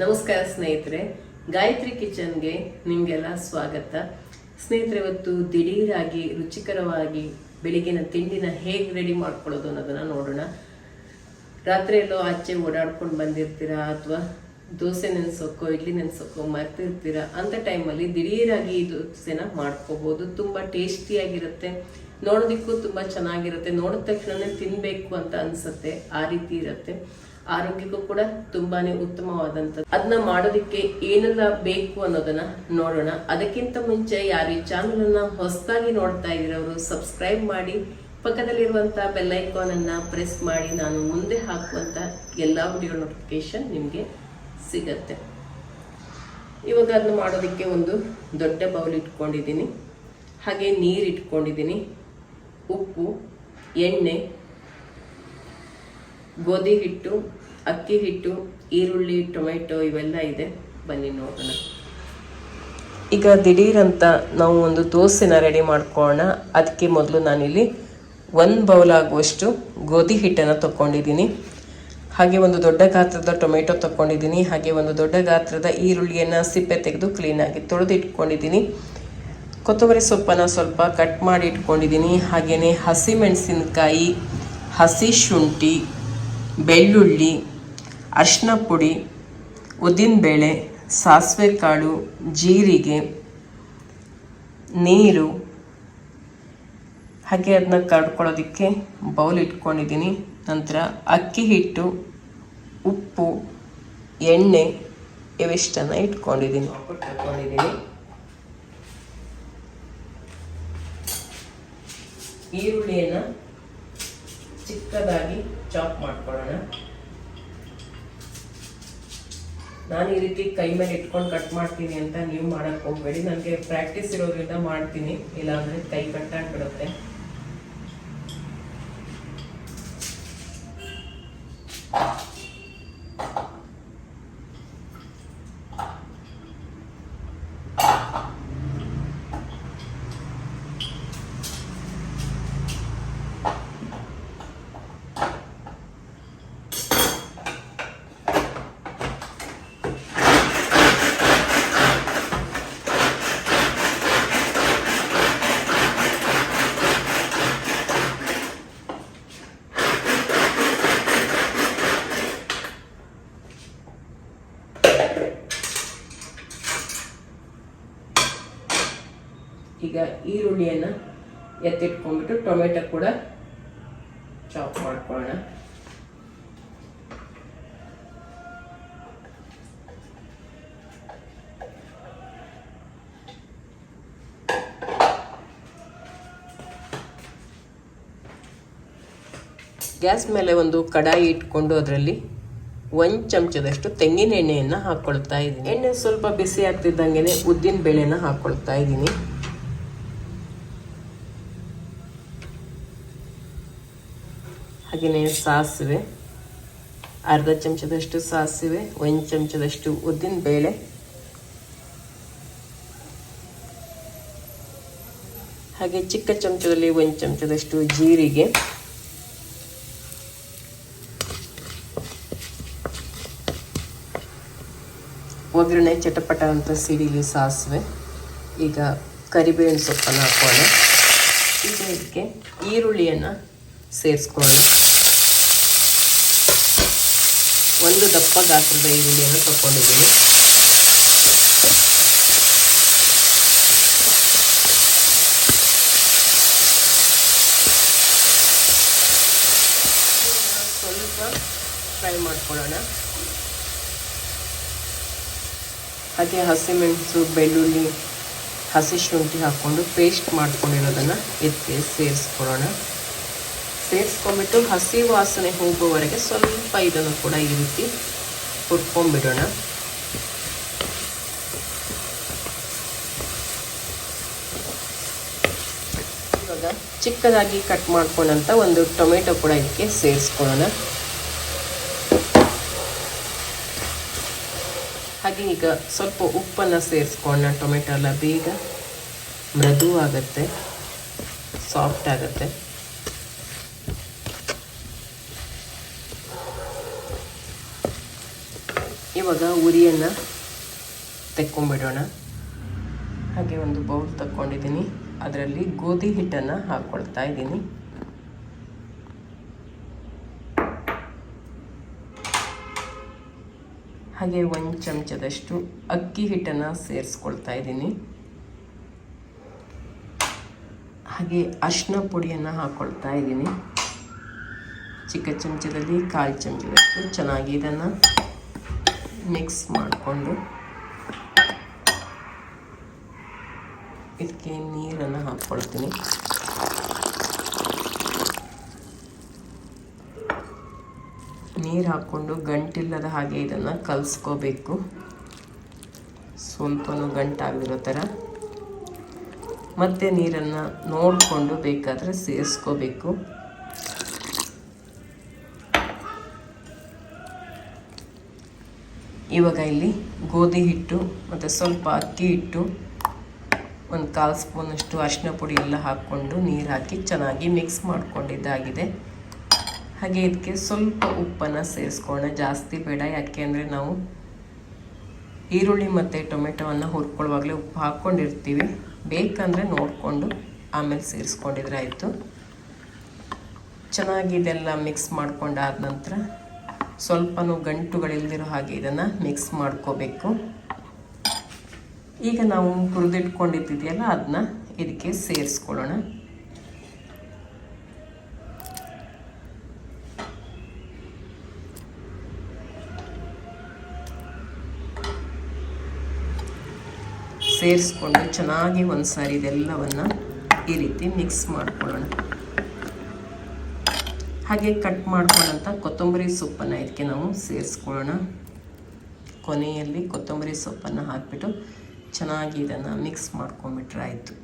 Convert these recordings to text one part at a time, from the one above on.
ನಮಸ್ಕಾರ ಸ್ನೇಹಿತರೆ, ಗಾಯತ್ರಿ ಕಿಚನ್ಗೆ ನಿಮಗೆಲ್ಲ ಸ್ವಾಗತ. ಸ್ನೇಹಿತರೆ, ಇವತ್ತು ದಿಢೀರಾಗಿ ರುಚಿಕರವಾಗಿ ಬೆಳಿಗ್ಗಿನ ತಿಂಡಿನ ಹೇಗೆ ರೆಡಿ ಮಾಡ್ಕೊಳ್ಳೋದು ಅನ್ನೋದನ್ನ ನೋಡೋಣ. ರಾತ್ರಿಯಲ್ಲೋ ಆಚೆ ಓಡಾಡ್ಕೊಂಡು ಬಂದಿರ್ತೀರಾ ಅಥವಾ ದೋಸೆ ನೆನೆಸೋಕೋ, ಇಡ್ಲಿ ನೆನೆಸೋಕೋ ಮರ್ತಿರ್ತೀರಾ ಅಂತ ಟೈಮಲ್ಲಿ ದಿಢೀರಾಗಿ ಈ ದೋಸೆನ ಮಾಡ್ಕೋಬಹುದು ತುಂಬ ಟೇಸ್ಟಿಯಾಗಿರುತ್ತೆ, ನೋಡೋದಿಕ್ಕೂ ತುಂಬ ಚೆನ್ನಾಗಿರುತ್ತೆ, ನೋಡಿದ ತಕ್ಷಣನೇ ತಿನ್ಬೇಕು ಅಂತ ಅನ್ಸುತ್ತೆ, ಆ ರೀತಿ ಇರುತ್ತೆ. ಆರೋಗ್ಯಕ್ಕೂ ಕೂಡ ತುಂಬಾನೇ ಉತ್ತಮವಾದಂಥದ್ದು. ಅದನ್ನ ಮಾಡೋದಕ್ಕೆ ಏನೆಲ್ಲ ಬೇಕು ಅನ್ನೋದನ್ನ ನೋಡೋಣ. ಅದಕ್ಕಿಂತ ಮುಂಚೆ ಯಾರು ಈ ಚಾನಲ್ ಅನ್ನ ಹೊಸದಾಗಿ ನೋಡ್ತಾ ಇದ್ರವರು ಸಬ್ಸ್ಕ್ರೈಬ್ ಮಾಡಿ ಪಕ್ಕದಲ್ಲಿರುವಂತ ಬೆಲ್ ಐಕಾನ್ ಅನ್ನ ಪ್ರೆಸ್ ಮಾಡಿ, ನಾನು ಮುಂದೆ ಹಾಕುವಂತ ಎಲ್ಲಾ ವಿಡಿಯೋ ನೋಟಿಫಿಕೇಶನ್ ನಿಮಗೆ ಸಿಗತ್ತೆ. ಇವಾಗ ಅದನ್ನ ಮಾಡೋದಕ್ಕೆ ಒಂದು ದೊಡ್ಡ ಬೌಲ್ ಇಟ್ಕೊಂಡಿದ್ದೀನಿ. ಹಾಗೆ ನೀರು ಇಟ್ಕೊಂಡಿದ್ದೀನಿ. ಉಪ್ಪು, ಎಣ್ಣೆ, ಗೋಧಿ ಹಿಟ್ಟು ಅಕ್ಕಿ ಹಿಟ್ಟು, ಈರುಳ್ಳಿ, ಟೊಮೆಟೊ ಇವೆಲ್ಲ ಇದೆ. ಬನ್ನಿ ನೋಡೋಣ. ಈಗ ದಿಢೀರಂತ ನಾವು ಒಂದು ದೋಸೆನ ರೆಡಿ ಮಾಡ್ಕೊಳ್ಳೋಣ ಅದಕ್ಕೆ ಮೊದಲು ನಾನಿಲ್ಲಿ ಒಂದು ಬೌಲ್ ಆಗುವಷ್ಟು ಗೋಧಿ ಹಿಟ್ಟನ್ನು ತಗೊಂಡಿದ್ದೀನಿ ಹಾಗೆ ಒಂದು ದೊಡ್ಡ ಗಾತ್ರದ ಟೊಮೆಟೊ ತಗೊಂಡಿದ್ದೀನಿ ಹಾಗೆ ಒಂದು ದೊಡ್ಡ ಗಾತ್ರದ ಈರುಳ್ಳಿಯನ್ನು ಸಿಪ್ಪೆ ತೆಗೆದು ಕ್ಲೀನಾಗಿ ತೊಳೆದು ಇಟ್ಕೊಂಡಿದ್ದೀನಿ ಕೊತ್ತಂಬರಿ ಸೊಪ್ಪನ್ನು ಸ್ವಲ್ಪ ಕಟ್ ಮಾಡಿ ಇಟ್ಕೊಂಡಿದ್ದೀನಿ. ಹಾಗೆಯೇ ಹಸಿಮೆಣಸಿನಕಾಯಿ ಹಸಿ ಶುಂಠಿ, ಬೆಳ್ಳುಳ್ಳಿ ಅರಿಶಿನ ಪುಡಿ ಉದ್ದಿನಬೇಳೆ ಸಾಸಿವೆ ಕಾಳು, ಜೀರಿಗೆ, ನೀರು. ಹಾಗೆ ಅದನ್ನ ಕಡ್ಕೊಳ್ಳೋದಕ್ಕೆ ಬೌಲ್ ಇಟ್ಕೊಂಡಿದ್ದೀನಿ. ನಂತರ ಅಕ್ಕಿ ಹಿಟ್ಟು, ಉಪ್ಪು, ಎಣ್ಣೆ ಇವಿಷ್ಟನ್ನು ಇಟ್ಕೊಂಡಿದ್ದೀನಿ ಇಟ್ಕೊಂಡಿದ್ದೀನಿ. ಈರುಳ್ಳಿಯನ್ನು ಚಿಕ್ಕದಾಗಿ ಚಾಪ್ ಮಾಡ್ಕೊಳ್ಳೋಣ. ನಾನು ಈ ರೀತಿ ಕೈ ಮೇಲೆ ಇಟ್ಕೊಂಡು ಕಟ್ ಮಾಡ್ತೀನಿ ಅಂತ ನೀವು ಮಾಡಕ್ ಹೋಗ್ಬೇಡಿ. ನನಗೆ ಪ್ರಾಕ್ಟೀಸ್ ಇರೋದ್ರಿಂದ ಮಾಡ್ತೀನಿ. ಇಲ್ಲಾಂದ್ರೆ ಕೈ ಕಟ್ಟಾಗ್ಬಿಡುತ್ತೆ ಈಗ ಈರುಳ್ಳಿಯನ್ನ ಎತ್ತಿಟ್ಕೊಂಡ್ಬಿಟ್ಟು ಟೊಮೆಟೊ ಕೂಡ ಚಾಪ್ ಮಾಡ್ಕೊಳ್ಳೋಣ. ಗ್ಯಾಸ್ ಮೇಲೆ ಒಂದು ಕಡಾಯಿ ಇಟ್ಕೊಂಡು ಅದರಲ್ಲಿ ಒಂದು ಚಮಚದಷ್ಟು ತೆಂಗಿನ ಎಣ್ಣೆಯನ್ನು ಹಾಕ್ಕೊಳ್ತಾ ಇದ್ದೀನಿ. ಎಣ್ಣೆ ಸ್ವಲ್ಪ ಬಿಸಿ ಆಗ್ತಿದ್ದಂಗೆ ಉದ್ದಿನ ಬೇಳೆನ ಹಾಕ್ಕೊಳ್ತಾ ಇದ್ದೀನಿ. ಹಾಗೆಯೇ ಸಾಸಿವೆ, ಅರ್ಧ ಚಮಚದಷ್ಟು ಸಾಸಿವೆ, ಒಂದು ಚಮಚದಷ್ಟು ಉದ್ದಿನ ಬೇಳೆ, ಹಾಗೆ ಚಿಕ್ಕ ಚಮಚದಲ್ಲಿ ಒಂದು ಚಮಚದಷ್ಟು ಜೀರಿಗೆ, ಒಗ್ಗರಣೆ ಚಟಪಟ ಅಂತ ಸಿಡಿಲಿ ಸಾಸಿವೆ, ಈಗ ಕರಿಬೇವಿನ ಸೊಪ್ಪನ್ನು ಹಾಕೋಣ. ಈಗ ಇದಕ್ಕೆ ಈರುಳ್ಳಿಯನ್ನು ಸೇರಿಸ್ಕೊಳ್ಳೋಣ ಒಂದು ದಪ್ಪ ಗಾತ್ರದ ಈರುಳ್ಳಿಯನ್ನು ತಗೊಂಡಿದ್ದೀನಿ. ಸ್ವಲ್ಪ ಫ್ರೈ ಮಾಡ್ಕೊಳ್ಳೋಣ. ಹಾಗೆ ಹಸಿಮೆಣಸು, ಬೆಳ್ಳುಳ್ಳಿ, ಹಸಿ ಶುಂಠಿ ಹಾಕ್ಕೊಂಡು ಪೇಸ್ಟ್ ಮಾಡ್ಕೊಂಡಿರೋದನ್ನು ಎತ್ತಿ ಸೇರಿಸ್ಕೊಳ್ಳೋಣ. ಸೇರಿಸ್ಕೊಂಡ್ಬಿಟ್ಟು ಹಸಿ ವಾಸನೆ ಹೋಗುವವರೆಗೆ ಸ್ವಲ್ಪ ಇದನ್ನು ಕೂಡ ಈ ರೀತಿ ಹುರ್ಕೊಂಡ್ಬಿಡೋಣ. ಇವಾಗ ಚಿಕ್ಕದಾಗಿ ಕಟ್ ಮಾಡ್ಕೊಂಡಂತ ಒಂದು ಟೊಮೆಟೊ ಕೂಡ ಇದಕ್ಕೆ ಸೇರಿಸ್ಕೊಳ್ಳೋಣ. ಹಾಗೆ ಈಗ ಸ್ವಲ್ಪ ಉಪ್ಪನ್ನು ಸೇರಿಸ್ಕೊಳ್ಳೋಣ. ಟೊಮೆಟೊ ಎಲ್ಲ ಬೇಗ ಮೃದು ಆಗುತ್ತೆ ಸಾಫ್ಟ್ ಆಗುತ್ತೆ. ಇವಾಗ ಉರಿಯನ್ನು ತೆಕ್ಕೊಂಬಿಡೋಣ. ಹಾಗೆ ಒಂದು ಬೌಲ್ ತಕ್ಕೊಂಡಿದ್ದೀನಿ. ಅದರಲ್ಲಿ ಗೋಧಿ ಹಿಟ್ಟನ್ನು ಹಾಕ್ಕೊಳ್ತಾ ಇದ್ದೀನಿ. ಹಾಗೆ ಒಂದು ಚಮಚದಷ್ಟು ಅಕ್ಕಿ ಹಿಟ್ಟನ್ನು ಸೇರಿಸ್ಕೊಳ್ತಾ ಇದ್ದೀನಿ. ಹಾಗೆ ಅರಿಶಿನ ಪುಡಿಯನ್ನು ಹಾಕ್ಕೊಳ್ತಾ ಇದ್ದೀನಿ. ಚಿಕ್ಕ ಚಮಚದಲ್ಲಿ ಕಾಲು ಚಮಚದಷ್ಟು ಚೆನ್ನಾಗಿ ಇದನ್ನು ಮಿಕ್ಸ್ ಮಾಡಿಕೊಂಡು ಇದಕ್ಕೆ ನೀರನ್ನು ಹಾಕ್ಕೊಳ್ತೀನಿ. ನೀರು ಹಾಕ್ಕೊಂಡು ಗಂಟಿಲ್ಲದ ಹಾಗೆ ಇದನ್ನು ಕಲಿಸ್ಕೋಬೇಕು. ಸ್ವಲ್ಪನೂ ಗಂಟಾಗಿರೋ ಥರ. ಮತ್ತು ನೀರನ್ನು ನೋಡಿಕೊಂಡು ಬೇಕಾದರೆ ಸೇರಿಸ್ಕೋಬೇಕು. ಇವಾಗ ಇಲ್ಲಿ ಗೋಧಿ ಹಿಟ್ಟು ಮತ್ತು ಸ್ವಲ್ಪ ಅಕ್ಕಿ ಹಿಟ್ಟು, ಒಂದು ಕಾಲು ಸ್ಪೂನಷ್ಟು ಅರಿಶಿನ ಪುಡಿ ಎಲ್ಲ ಹಾಕ್ಕೊಂಡು ನೀರು ಹಾಕಿ ಚೆನ್ನಾಗಿ ಮಿಕ್ಸ್ ಮಾಡ್ಕೊಂಡಿದ್ದಾಗಿದೆ. ಹಾಗೆ ಇದಕ್ಕೆ ಸ್ವಲ್ಪ ಉಪ್ಪನ್ನು ಸೇರಿಸ್ಕೋಣ ಜಾಸ್ತಿ ಬೇಡ. ಯಾಕೆ ಅಂದರೆ ನಾವು ಈರುಳ್ಳಿ ಮತ್ತು ಟೊಮೆಟೊವನ್ನು ಹುರ್ಕೊಳ್ಳುವಾಗಲೇ ಉಪ್ಪು ಹಾಕ್ಕೊಂಡಿರ್ತೀವಿ. ಬೇಕಂದರೆ ನೋಡಿಕೊಂಡು ಆಮೇಲೆ ಸೇರಿಸ್ಕೊಂಡಿದ್ರೆ ಆಯಿತು. ಚೆನ್ನಾಗಿ ಇದೆಲ್ಲ ಮಿಕ್ಸ್ ಮಾಡ್ಕೊಂಡಾದ ನಂತರ ಸ್ವಲ್ಪನೂ ಗಂಟುಗಳಿಲ್ದಿರೋ ಹಾಗೆ ಇದನ್ನು ಮಿಕ್ಸ್ ಮಾಡ್ಕೋಬೇಕು. ಈಗ ನಾವು ಹುರಿದಿಟ್ಕೊಂಡಿದ್ದಿದೆಯಲ್ಲ ಅದನ್ನ ಇದಕ್ಕೆ ಸೇರಿಸ್ಕೊಳ್ಳೋಣ. ಸೇರಿಸ್ಕೊಂಡು ಚೆನ್ನಾಗಿ ಒಂದು ಸಾರಿ ಇದೆಲ್ಲವನ್ನು ಈ ರೀತಿ ಮಿಕ್ಸ್ ಮಾಡ್ಕೊಳ್ಳೋಣ. ಹಾಗೆ ಕಟ್ ಮಾಡ್ಕೊಳ್ಳೋಂಥ ಕೊತ್ತಂಬರಿ ಸೊಪ್ಪನ್ನು ಇದಕ್ಕೆ ನಾವು ಸೇರಿಸ್ಕೊಳ್ಳೋಣ. ಕೊನೆಯಲ್ಲಿ ಕೊತ್ತಂಬರಿ ಸೊಪ್ಪನ್ನು ಹಾಕಿಬಿಟ್ಟು ಚೆನ್ನಾಗಿ ಇದನ್ನು ಮಿಕ್ಸ್ ಮಾಡ್ಕೊಂಬಿಟ್ರೆ ಆಯಿತು.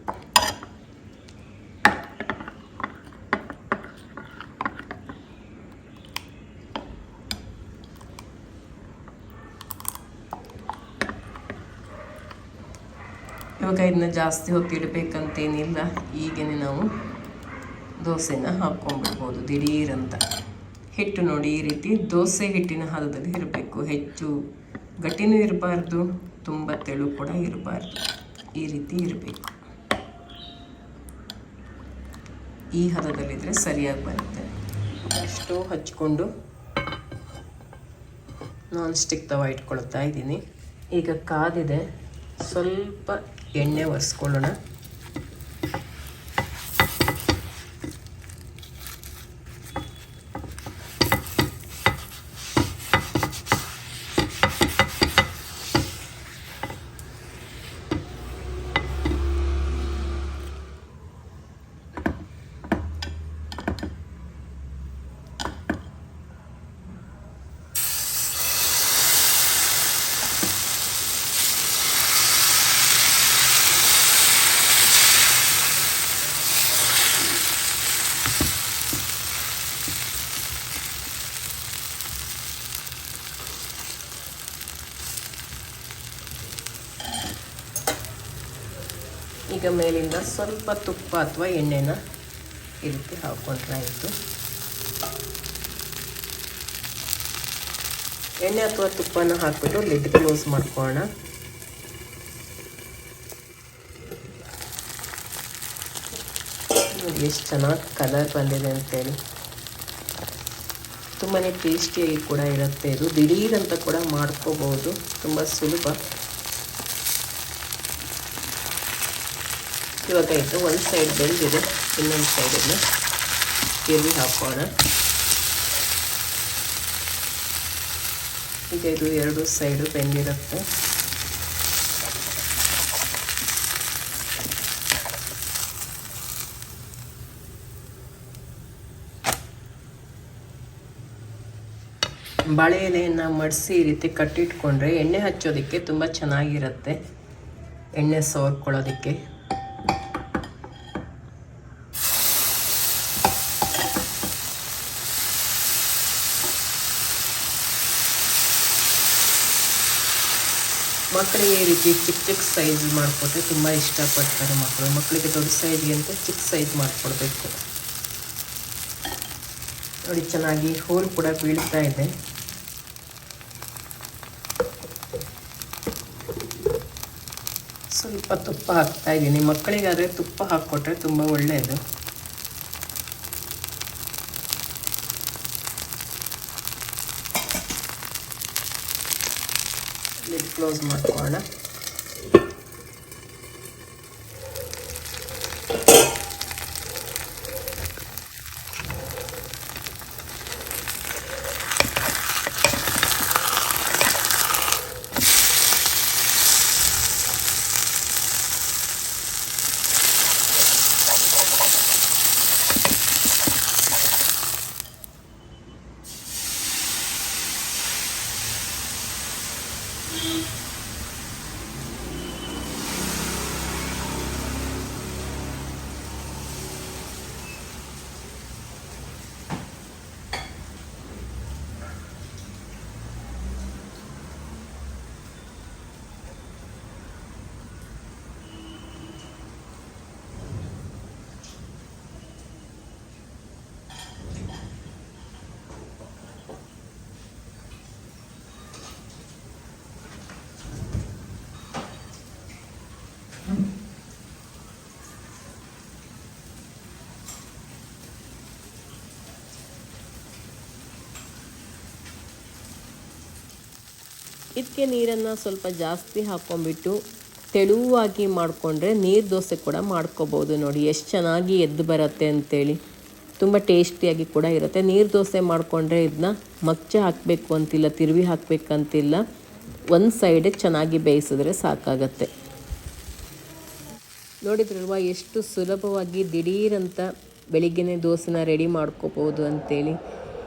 ಇವಾಗ ಇದನ್ನ ಜಾಸ್ತಿ ಹೊತ್ತು ಇಡಬೇಕಂತೇನಿಲ್ಲ, ಈಗೇನೆ ನಾವು ದೋಸೆನ ಹಾಕ್ಕೊಂಡ್ಬಿಡ್ಬೋದು ದಿಢೀರಂತ. ಹಿಟ್ಟು ನೋಡಿ ಈ ರೀತಿ ದೋಸೆ ಹಿಟ್ಟಿನ ಹದದಲ್ಲಿ ಇರಬೇಕು. ಹೆಚ್ಚು ಗಟ್ಟಿನೂ ಇರಬಾರ್ದು, ತುಂಬ ತೆಳು ಕೂಡ ಇರಬಾರ್ದು. ಈ ರೀತಿ ಇರಬೇಕು. ಈ ಹದದಲ್ಲಿದ್ದರೆ ಸರಿಯಾಗಿ ಬರುತ್ತೆ. ಅಷ್ಟು ಹಚ್ಕೊಂಡು ನಾನ್ ಸ್ಟಿಕ್ ತವ ಇಟ್ಕೊಳ್ತಾ ಇದ್ದೀನಿ. ಈಗ ಕಾದಿದೆ. ಸ್ವಲ್ಪ ಎಣ್ಣೆ ಒರೆಸ್ಕೊಳ್ಳೋಣ. ಈಗ ಮೇಲಿಂದ ಸ್ವಲ್ಪ ತುಪ್ಪ ಅಥವಾ ಎಣ್ಣೆನ ಈ ರೀತಿ ಹಾಕ್ಕೊಂಡ್ರೆ ಎಣ್ಣೆ ಅಥವಾ ತುಪ್ಪನ ಹಾಕ್ಬಿಟ್ಟು ಲಿಡ್ ಕ್ಲೋಸ್ ಮಾಡ್ಕೊಳ್ಳೋಣ. ಎಷ್ಟು ಚೆನ್ನಾಗಿ ಕಲರ್ ಬಂದಿದೆ ಅಂತೇಳಿ. ತುಂಬಾ ಟೇಸ್ಟಿಯಾಗಿ ಕೂಡ ಇರುತ್ತೆ. ಇದು ದಿಢೀರಂತ ಕೂಡ ಮಾಡ್ಕೋಬಹುದು ತುಂಬ ಸುಲಭ. ಇವಾಗ ಇದು ಒಂದು ಸೈಡ್ ಬೆಂದಿದೆ, ಇನ್ನೊಂದು ಸೈಡನ್ನು ತಿರುವಿ ಹಾಕೋಣ ಈಗ ಇದು ಎರಡು ಸೈಡು ಬೆಂದಿರುತ್ತೆ. ಬಾಳೆ ಎಲೆಯನ್ನು ಮಡಿಸಿ ಈ ರೀತಿ ಕಟ್ಟಿಟ್ಕೊಂಡ್ರೆ ಎಣ್ಣೆ ಹಚ್ಚೋದಕ್ಕೆ ತುಂಬ ಚೆನ್ನಾಗಿರುತ್ತೆ. ಎಣ್ಣೆ ಸೋರ್ಕೊಳ್ಳೋದಕ್ಕೆ. ಮಕ್ಕಳಿಗೆ ಈ ರೀತಿ ಚಿಕ್ಕ ಚಿಕ್ಕ ಸೈಜ್ ಮಾಡಿಕೊಟ್ರೆ ತುಂಬ ಇಷ್ಟಪಡ್ತಾರೆ ಮಕ್ಕಳು. ಮಕ್ಕಳಿಗೆ ದೊಡ್ಡ ಸೈಜ್ಗೆ ಅಂತ ಚಿಕ್ಕ ಸೈಜ್ ಮಾಡಿಕೊಡ್ಬೇಕು. ನೋಡಿ, ಚೆನ್ನಾಗಿ ಹೋಲ್ ಕೂಡ ಬೀಳ್ತಾ ಇದೆ. ಸ್ವಲ್ಪ ತುಪ್ಪ ಹಾಕ್ತಾ ಇದ್ದೀನಿ. ಮಕ್ಕಳಿಗಾದರೆ ತುಪ್ಪ ಹಾಕ್ಕೊಟ್ರೆ ತುಂಬ ಒಳ್ಳೆಯದು. ಕ್ಲೋಸ್ ಮಾಡ್ಕೊಳ್ಳೋಣ Mm-hmm. ಇದಕ್ಕೆ ನೀರನ್ನು ಸ್ವಲ್ಪ ಜಾಸ್ತಿ ಹಾಕ್ಕೊಂಬಿಟ್ಟು ತೆಳುವಾಗಿ ಮಾಡಿಕೊಂಡ್ರೆ ನೀರು ದೋಸೆ ಕೂಡ ಮಾಡ್ಕೋಬೋದು ನೋಡಿ. ಎಷ್ಟು ಚೆನ್ನಾಗಿ ಎದ್ದು ಬರುತ್ತೆ ಅಂತೇಳಿ. ತುಂಬ ಟೇಸ್ಟಿಯಾಗಿ ಕೂಡ ಇರುತ್ತೆ. ನೀರು ದೋಸೆ ಮಾಡಿಕೊಂಡ್ರೆ ಇದನ್ನ ಮಚ್ಚೆ ಹಾಕಬೇಕು ಅಂತಿಲ್ಲ, ತಿರುವಿ ಹಾಕಬೇಕಂತಿಲ್ಲ ಒಂದು ಸೈಡೆ ಚೆನ್ನಾಗಿ ಬೇಯಿಸಿದ್ರೆ ಸಾಕಾಗತ್ತೆ. ನೋಡಿದ್ರಲ್ವಾ ಎಷ್ಟು ಸುಲಭವಾಗಿ ದಿಢೀರಂತ ಬೆಳಿಗ್ಗೆನೇ ದೋಸೆನ ರೆಡಿ ಮಾಡ್ಕೋಬೋದು ಅಂತೇಳಿ.